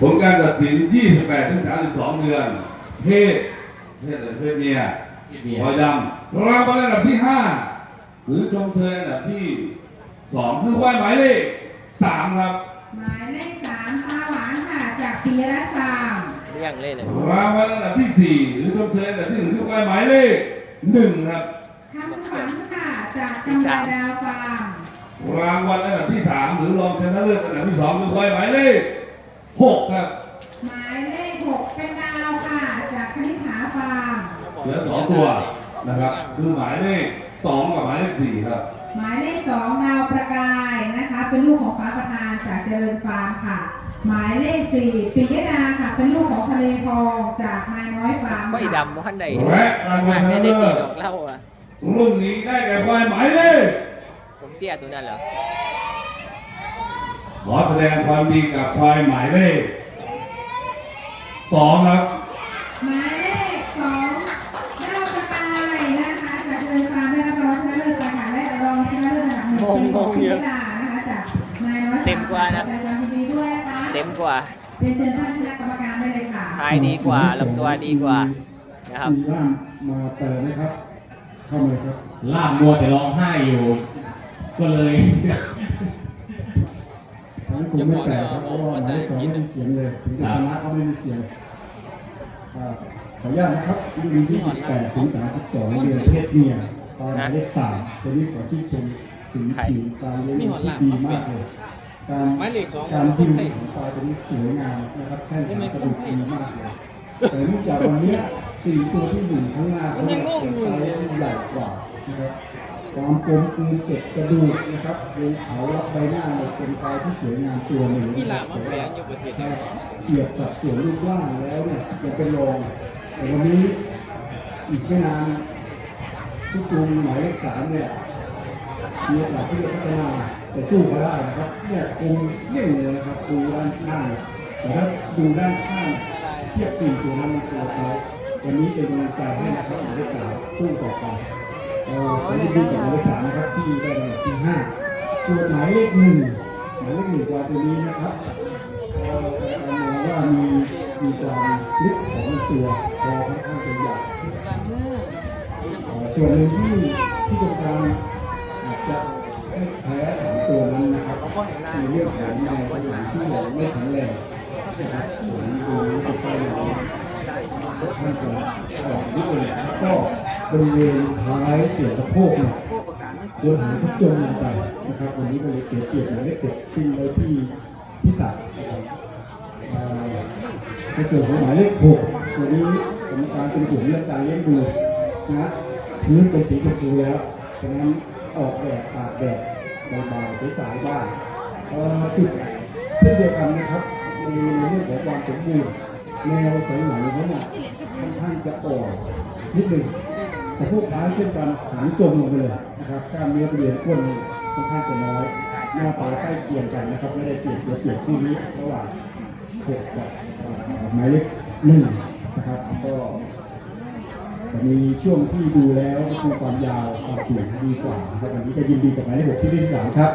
ผลการตัดสิน 28 ถึง 32 เดือน เพศ เพศอะไรเพศเมียเมียหอยดำรางวัลอันดับที่ 5 หรือชมเชยอันดับที่ 2 คือควายหมายเลข 3 ครับ หมายเลขสามตาหวานค่ะจากปีรัตฟาร์มเรียงเลยเลยรางวัลอันดับที่ 4 หรือชมเชยอันดับที่1คือควายหมายเลข 1 ครับคำขวัญค่ะจากจังหวัดดาวฟาร์มรางวัลอันดับที่ 3 หรือรองชนะเลิศอันดับที่ 2 คือควายหมายเลข 6ครับ หมายเลขหกเป็นดาวค่ะ จากคณิษฐาฟาร์มเหลือ2ตัวนะครับ คือหมายเลข2กับหมายเลข4ครับ หมายเลขสองดาวประกายนะคะ เป็นลูกของฟ้าประธานจากเจริญฟาร์มค่ะ หมายเลขสี่ปิยดาค่ะ เป็นลูกของทะเลทองจากนายน้อยฟาร์มไม่ค่ะดำว่าไหนและรางวัลชไม่นะได้เลิสีศดอกเหล้าอะ รุ่นนี้ได้แก่ควายหมายเลขผมเสียตัวนั้นเหรอ ขอแสดงความดีกับควายหมายเลข2ครับหมายเลขสองดาวประกายนะคะจากเจริญฟาร์มได้รับรางวัลชนะเลิศประกาศและรองชนะเลิศอันดับหนึ่งเป็นของปิยดานะคะจากนายน้อยฟาร์มเต็มกว่านะ แสดงความยินดีด้วยนะคะเต็มกว่าเรียนเชิญท่านคณะกรรมการได้เลยค่ะท้ายดีกว่าลำตัวดีกว่านะครับมีล่ามมาแปลไหมครับ เข้ามาเลยครับ ล่ามมัวแต่ร้องไห้อยู่ ก็เลย ทั้งคุณไม่แปลครับเพราะว่าหมายเลขสองไม่มีเสียงเลยถึงจะชนะก็ไม่มีเสียงขออนุญาตนะครับรุ่นที่18ถึง32เดือนเพศเมียตอนหมายเลขสามตัวนี้ขอชื่นชมสีผิวการเลี้ยงที่ดีมากเลยการการพิมพ์ของปลาตัวนี้สวยงามนะครับแค่ขากระดูกดีมากเลยแต่เนื่องจากวันนี้สี่ตัวที่อยู่ข้างหน้าเขาเนี่ยเป็นไซส์ใหญ่กว่านะครับ ความกลมกลืนเจ็ดกระดูกนะครับดวงเขารับใบหน้าเนี่ยเป็นกายที่สวยงามตัวหนึ่งกีฬามาแฝงอยู่ประเทียนเทียบสัดส่วนรูปร่างแล้วเนี่ยจะเป็นรองแต่วันนี้อีกไม่นานผู้จูงหมายเลขสามเนี่ยมีโอกาสที่จะพัฒนาไปสู้เขาได้นะครับเนี่ยคงเยี่ยงเลยนะครับดูด้านหน้าแต่ถ้าดูด้านข้างเทียบสี่ตัวนั้นมันตัวซ้ายวันนี้เป็นกำลังใจให้นะครับหมายเลขสามตู้ต่อไป ผมยินดีกับหมายเลขสามนะครับที่ได้ลำดับที่ห้าส่วนหมายเลขหนึ่งหมายเลขหนึ่งกว่าตัวนี้นะครับเอ่อเรามองว่ามีมีความลึกของตัวคอค่อนข้างจะใหญ่เอ่อส่วนหนึ่งที่ที่ตรงกลางอาจจะให้แพ้สามตัวนั้นนะครับในเรื่องของแนวหลังที่ไม่แข็งแรงนะครับส่วนดูจะไปท่อนข้านจะบอกนิดนึงก็ บริเวณท้ายเสียงสะโพกเนี่ยโดนหางที่จมลงไปนะครับ วันนี้ก็เลยเสียเปรียบหมายเลขเจ็ดซึ่งไว้ที่ที่สามนะครับเอ่อในส่วนของหมายเลขหกตัวนี้กรรมการเป็นห่วงเรื่องการเลี้ยงดูนะพื้นเป็นสีชมพูแล้วฉะนั้นออกแดดตากแดดเบาๆสายๆบ้างเอ่อจุดเช่นเดียวกันนะครับในในเรื่องของความสมบูรณ์แนวสันหลังเขาเนี่ยค่อนข้างจะอ่อนนิดหนึ่ง แต่พวกท้ายเช่นกันหางจมลงไปเลยนะครับกล้ามเนื้อบริเวณก้นค่อนข้างจะน้อย หน้าตาใกล้เคียงกันนะครับ ไม่ได้เปลี่ยนเปลี่ยนเปลี่ยนที่นี้ระหว่างหกกับหมายเลขหนึ่งนะครับก็จะมีช่วงที่ดูแล้วก็คือความยาวความสูงดีกว่าครับวันนี้จะยินดีกับหมายเลขหกที่ได้ที่สามครับ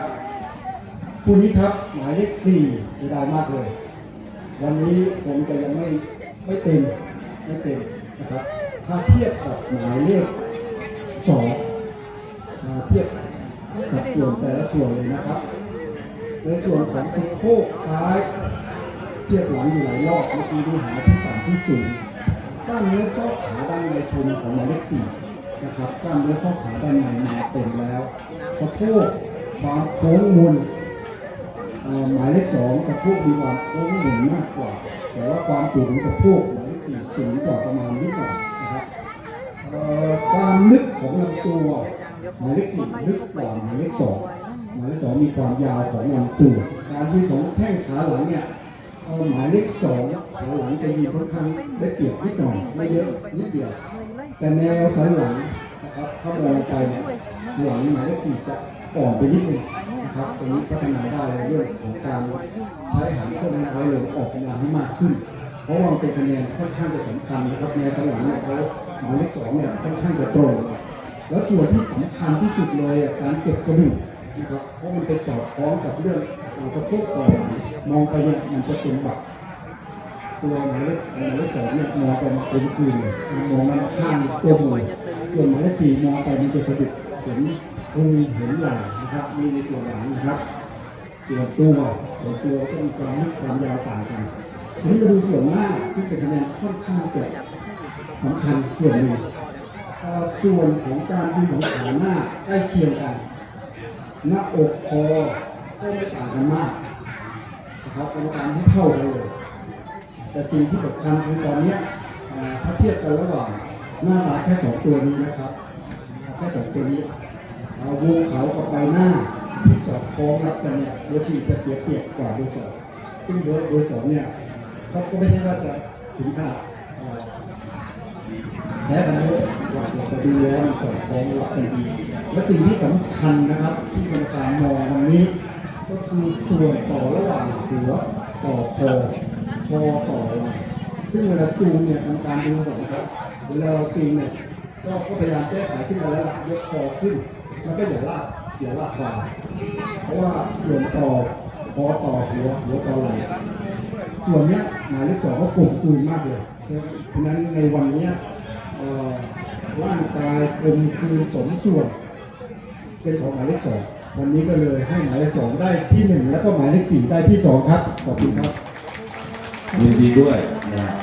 คู่นี้ครับหมายเลขสี่เสียดายมากเลย วันนี้ผมจะยังไม่ไม่เต็มไม่เต็มนะครับ ถ้าเทียบกับหมายเลขสองเทียบสัดส่วนแต่ละส่วนเลยนะครับ ในส่วนของสะโพกท้าย เทียบหลังอยู่หลายรอบเมื่อกี้ดูหาที่ต่ำที่สูงกล้ามเนื้อซอกขาด้านในชนของหมายเลขสี่นะครับกล้ามเนื้อซอกขาด้านในมาเต็มแล้วสะโพกความโค้งมุนหมายเลขสองสะโพกมีความโค้งหมุนมากกว่า แต่ว่าความสูงของสะโพกหมายเลขสี่สูงกว่าประมาณนิดหน่อย ความลึกของลำตัวหมายเลขสี่ลึกกว่าหมายเลขสองหมายเลขสองมีความยาวของลำตัวการยืนของแข้งขาหลังเนี่ยหมายเลขสองขาหลังจะยืนค่อนข้างได้เปรียบนิดหน่อยไม่เยอะนิดเดียว แต่แนวสันหลังนะครับถ้ามองไปเนี่ยหลังหมายเลขสี่จะอ่อนไปนิดนึงนะครับตรงนี้พัฒนาได้ในเรื่องของการใช้หางเครื่องไม้ไว้เลยออกกำลังให้มากขึ้น เพราะว่าเป็นคะแนนค่อนข้างจะสำคัญนะครับแนวสันหลังเนี่ยเขา มายเลขสองเนี่ยค่อนข้างจะตรง แล้วส่วนที่สำคัญที่สุดเลยการเก็บกระดูกนะครับเพราะมันไปสอดคล้องกับเรื่องสะโพกต่อหลังมองไปเนี่ยมันจะเป็นบักตัวหมายเลขหมายเลขสองเนี่ยมองไปมันเป็นคืนเลยมองมันข้างตัวมือส่วนหมายเลขสี่มองไปมันจะสะดุดเห็นคงเห็นไหล่นะครับมีในส่วนหลังนะครับส่วนตัวส่วนตัวก็มีความลึกความยาวต่างกันทีนี้มาดูส่วนหน้าที่เป็นคะแนนค่อนข้างจะ สำคัญส่วนหนึ่งเอ่อส่วนของการยืนของขาหน้าใกล้เคียงกัน หน้าอกคอก็ไม่ต่างกันมากนะครับกรรมการให้เท่ากันเลยแต่สิ่งที่สำคัญคือตอนเนี้ยถ้าเทียบกันระหว่างหน้าหลักแค่สองตัวนี้นะครับแค่สองตัวนี้เอาวงเขากับใบหน้าที่สอดคล้องรับกันเนี่ยเบอร์สี่จะเสียเปรียบกว่าเบอร์สองซึ่งเบอร์เบอร์สองเนี่ยเขาก็ไม่ใช่ว่าจะถึงขนาด แพ้กันเยอะกว่าแต่ดูแล้วมันสอดคล้องรับกันดีและสิ่งที่สำคัญนะครับที่กรรมการมองวันนี้ ก็คือส่วนต่อระหว่างหัวต่อคอคอต่อไหล่ซึ่งเวลาจูงเนี่ยกรรมการดูก่อนนะครับเวลาเราจูงเนี่ยก็พยายามแก้ไขขึ้นมาแล้วล่ะยกคอขึ้น แล้วก็อย่าลากอย่าลากบ่าเพราะว่าส่วนต่อคอต่อหัวหัวต่อไหล่ ส่วนเนี้ยหมายเลขสองก็กลมกลืนมากเลยเพราะฉะนั้นในวันเนี้ยร่างกายกลมกลืนสมส่วน เป็นของหมายเลขสองวันนี้ก็เลยให้หมายเลขสองได้ที่หนึ่งแล้วก็หมายเลขสี่ได้ที่สองครับขอบคุณครับยินดีด้วยนะครับ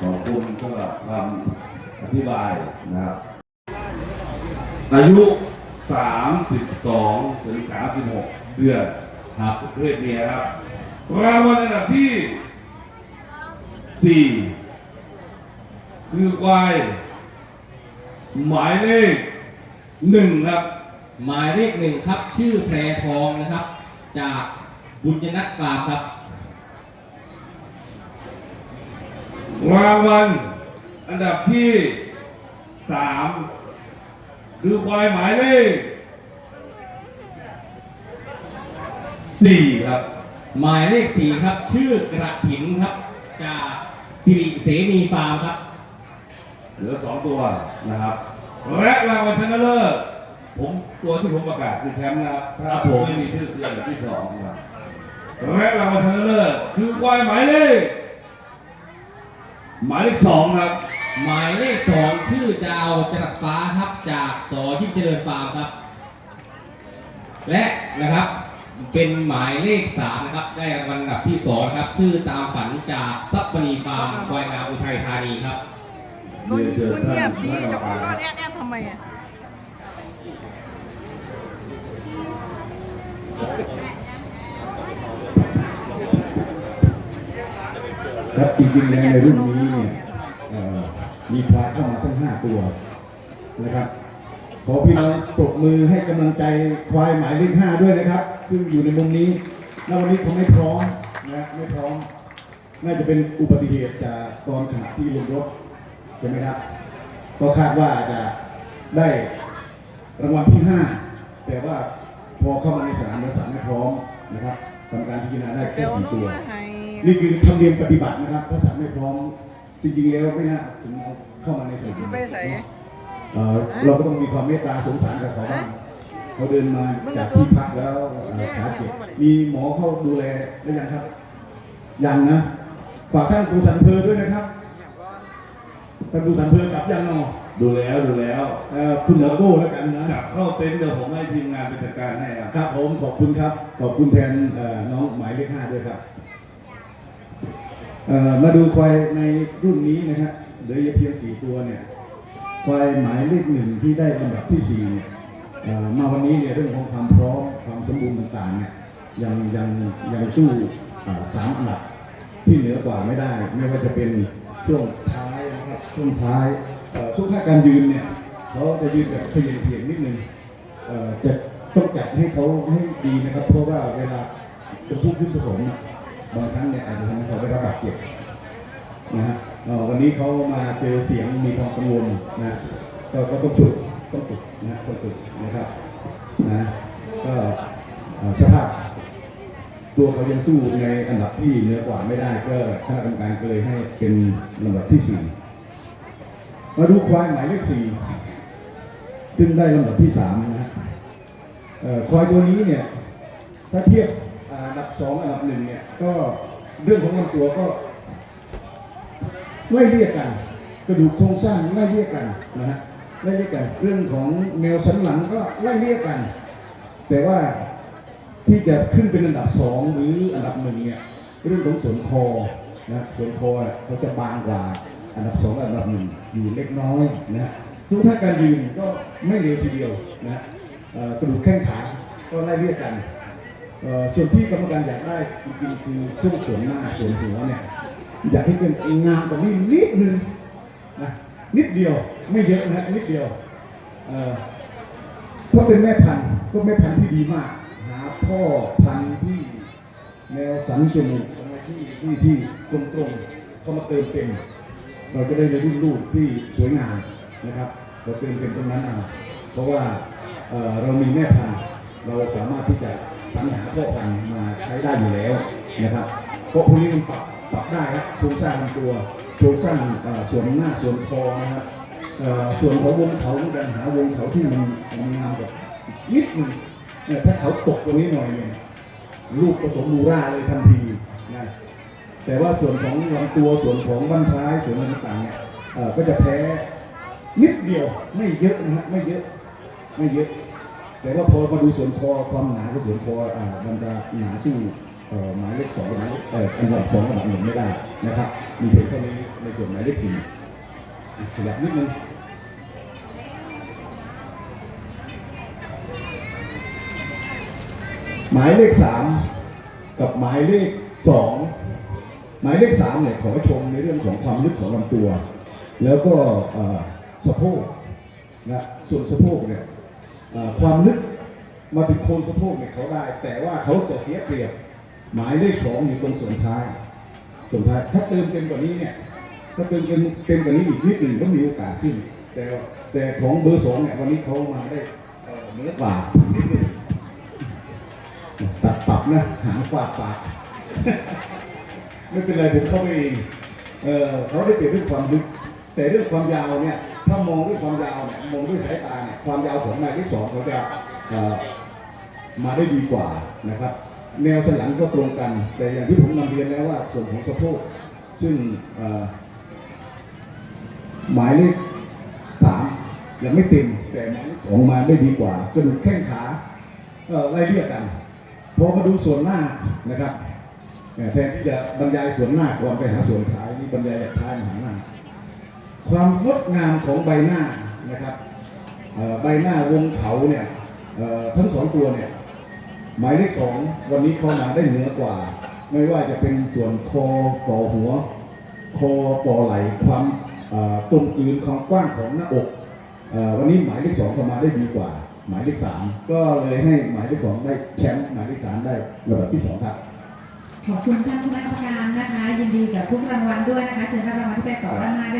ขอบคุณสำหรับคำอธิบายนะครับอายุ 32 ถึง 36 เดือนครับเพศเมียครับ รางวัลอันดับที่4คือควายหมายเลขหนึ่งครับ หมายเลขหนึ่งครับ ชื่อแพรทองนะครับ จากบุญยนัทฟาร์มครับ รางวัลอันดับที่สามคือควายหมายเลขสี่ครับ หมายเลขสี่ครับ ชื่อกระถินครับ จากสิริเสนีฟาร์มครับ เหลือสองตัวนะครับและรางวัลชนะเลิศผมตัวที่ผมประกาศคือแชมป์นะครับถ้าผมไม่มีชื่อคืออันดับที่สองครับและรางวัลชนะเลิศคือควายหมายเลขหมายเลขสองครับ หมายเลขสองชื่อดาวจรัสฟ้าครับจากสอที่เจริญฟาร์มครับ และนะครับ เป็นหมายเลขสามนะครับ ได้รางวัลอันดับที่สองนะครับ ชื่อตามฝันจากซับปณีฟาร์มควายงามอุทัยธานีครับคุณคุณเงียบสิเจะของนอนแอบแอบทำไมอะครับจริงๆแล้วในรุ่นนี้เนี่ยเอ่อมีควายเข้ามาตั้งห้าตัวนะครับ ขอพี่น้องปรบมือให้กำลังใจควายหมายเลขห้าด้วยนะครับซึ่งอยู่ในมุมนี้แล้ววันนี้เขาไม่พร้อมนะไม่พร้อม น่าจะเป็นอุบัติเหตุจากตอนขณะที่ลงรถใช่ไหมครับ ก็คาดว่าจะได้รางวัลที่ห้าแต่ว่าพอเข้ามาในสนามแล้วสนามไม่พร้อมนะครับกรรมการพิจารณาได้แค่เดี๋ยวสี่น้ตัองวมาให้นี่คือธรรมเนียมปฏิบัตินะครับถ้าศาลไม่พร้อมจริงๆแล้วไม่น่าถึงเอาเข้ามาในสนามไปใส่ เอ่อเราก็ต้องมีความเมตตาสงสารกับเขาบ้างเขาเดินมาจากที่พักแล้วเอ่อขาเจ็บมีหมอเข้าดูแลได้ยังครับ ยังนะ ฝากท่านปูสันเพอด้วยนะครับท่านปูสันเพอกลับยังเนอดูแล้วดูแล้วเอ่อคุณหมอโก้แล้วกันนะ กลับเข้าเต็นท์เดี๋ยวผมให้ทีมงานไปจัดการให้ครับ ครับผมขอบคุณครับ ขอบคุณแทนเอ่อน้องหมายเลขห้าด้วยครับเอ่อมาดูควายในรุ่นนี้นะฮะเหลือเพียงสี่ตัวเนี่ย ควายหมายเลขหนึ่งที่ได้ลำดับที่สี่เนี่ยมาวันนี้เนี่ยเรื่องของความพร้อมความสมบูรณ์ต่างๆเนี่ยยังยังยังสู้สามอันดับที่เหนือกว่าไม่ได้ ไม่ว่าจะเป็นช่วงท้ายนะครับช่วงท้ายทุกท่าการยืนเนี่ยเขาจะยืนแบบเพียงเพียงนิดนึงจะต้องจัดให้เขาให้ดีนะครับ เพราะว่าเวลาจะพูดขึ้นผสมบางครั้งเนี่ยอาจจะทำให้เขาได้รับบาดเจ็บนะฮะ วันนี้เขามาเจอเสียงมีความกังวลนะก็ก็ต้องฝึกต้องฝึกนะต้องฝึกนะครับนะก็สภาพตัวเขายังสู้ในอันดับที่เหนือกว่าไม่ได้ก็คณะกรรมการก็เลยให้เป็นลำดับที่สี่มาดูควายหมายเลขสี่ซึ่งได้ลำดับที่สามนะฮะเอ่อควายตัวนี้เนี่ยถ้าเทียบอันดับสองอันดับหนึ่งเนี่ยก็เรื่องของลำตัวก็ ไล่เรียกกันกระดูกโครงสร้างไล่เรียกกันนะฮะไล่เรียกกันเรื่องของแนวสันหลังก็ไล่เรียกกัน แต่ว่าที่จะขึ้นเป็นอันดับสองหรืออันดับหนึ่งเนี่ยเรื่องของส่วนคอนะส่วนคอเขาจะบางกว่าอันดับสองกับอันดับหนึ่งอยู่เล็กน้อยนะทุกท่าการยืนก็ไม่เร็วทีเดียวนะกระดูกแข้งขาก็ไล่เรียกกันส่วนที่กรรมการอยากได้จริงๆคือช่วงส่วนหน้าส่วนหัวเนี่ย อยากให้เป็นงามกว่านี้นิดนึงนะนิดเดียวไม่เยอะนะนิดเดียวเอ่อถ้าเป็นแม่พันธุ์ก็แม่พันธุ์ที่ดีมากหาพ่อพันธุ์ที่แนวสันจมูกที่ที่ที่ตรงตรงเข้ามาเติมเต็มเราจะได้ในรุ่นลูกที่สวยงามนะครับ เราเติมเต็มตรงนั้นเอาเพราะว่าเอ่อเรามีแม่พันธุ์เราสามารถที่จะสรรหาพ่อพันธุ์มาใช้ได้อยู่แล้วนะครับเพราะพวกนี้มันปรับ ปรับได้ครับโครงสร้างลำตัวโครงสร้างส่วนหน้าส่วนคอนะครับส่วนของวงเขาในการหาวงเขาที่มันมันงามแบบนิดนึงเนี่ยถ้าเขาตกตรงนี้หน่อยเนี่ยลูกผสมมูราเลยทันทีนะแต่ว่าส่วนของลำตัวส่วนของบั้นท้ายส่วนอะไรต่างๆเนี่ยก็จะแพ้นิดเดียวไม่เยอะนะฮะไม่เยอะไม่เยอะ แต่ว่าพอมาดูส่วนคอความหนาของส่วนคออ่ามันจะหนาสู้เอ่อ หมายเลขสองกับหมายเลขเอ่ออันดับสองกับอันดับหนึ่งไม่ได้นะครับ มีเพียงเท่านี้ในส่วนหมายเลขสี่ขยับนิดนึงหมายเลขสามกับหมายเลขสองหมายเลขสามเนี่ยขอชมในเรื่องของความลึกของลำตัว แล้วก็สะโพกนะส่วนสะโพกเนี่ยความลึกมาถึงโคนสะโพกเนี่ยเขาได้ แต่ว่าเขาจะเสียเปรียบ หมายเลขสองอยู่ตรงส่วนท้ายส่วนท้าย ถ้าเติมเต็มกว่านี้เนี่ย ถ้าเติมเต็มเต็มกว่านี้อีกนิดหนึ่งก็มีโอกาสขึ้น แต่แต่ของเบอร์สองเนี่ยวันนี้เขามาได้เอ่อเหนือกว่านิดหนึงตัดปรับนะหางฟาดปากไม่เป็นไรผมเข้าไปเองเออเขาได้เปรียบด้วยความลึกแต่เรื่องความยาวเนี่ย ถ้ามองด้วยความยาวเนี่ยมองด้วยสายตาเนี่ยความยาวของนายที่สองเขาจะมาได้ดีกว่านะครับ แนวสันหลังก็ตรงกัน แต่อย่างที่ผมนำเรียนแล้วว่าส่วนของสะโพกซึ่งหมายเลขสามยังไม่เต็มแต่หมายเลขสองมาได้ดีกว่ากระดูกแข้งขาไล่เรียกกันพอมาดูส่วนหน้านะครับแทนที่จะบรรยายส่วนหน้าก่อนไปหาส่วนท้ายนี่บรรยายจากท้ายมาหาหน้า ความงดงามของใบหน้านะครับใบหน้าวงเขาเนี่ยทั้งสองตัวเนี่ย หมายเลขสองวันนี้เข้ามาได้เหนือกว่า ไม่ว่าจะเป็นส่วนคอต่อหัว คอต่อไหล่ความกลมกลืนความกว้างของหน้าอกวันนี้หมายเลขสองเข้ามาได้ดีกว่า หมายเลขสามก็เลยให้หมายเลขสองได้แชมป์หมายเลขสามได้ระดับที่สองครับขอบคุณท่านคณะกรรมการนะคะ ยินดีกับทุกรางวัลด้วยนะคะเชิญรับรางวัลที่ไปต่อด้านหน้าได้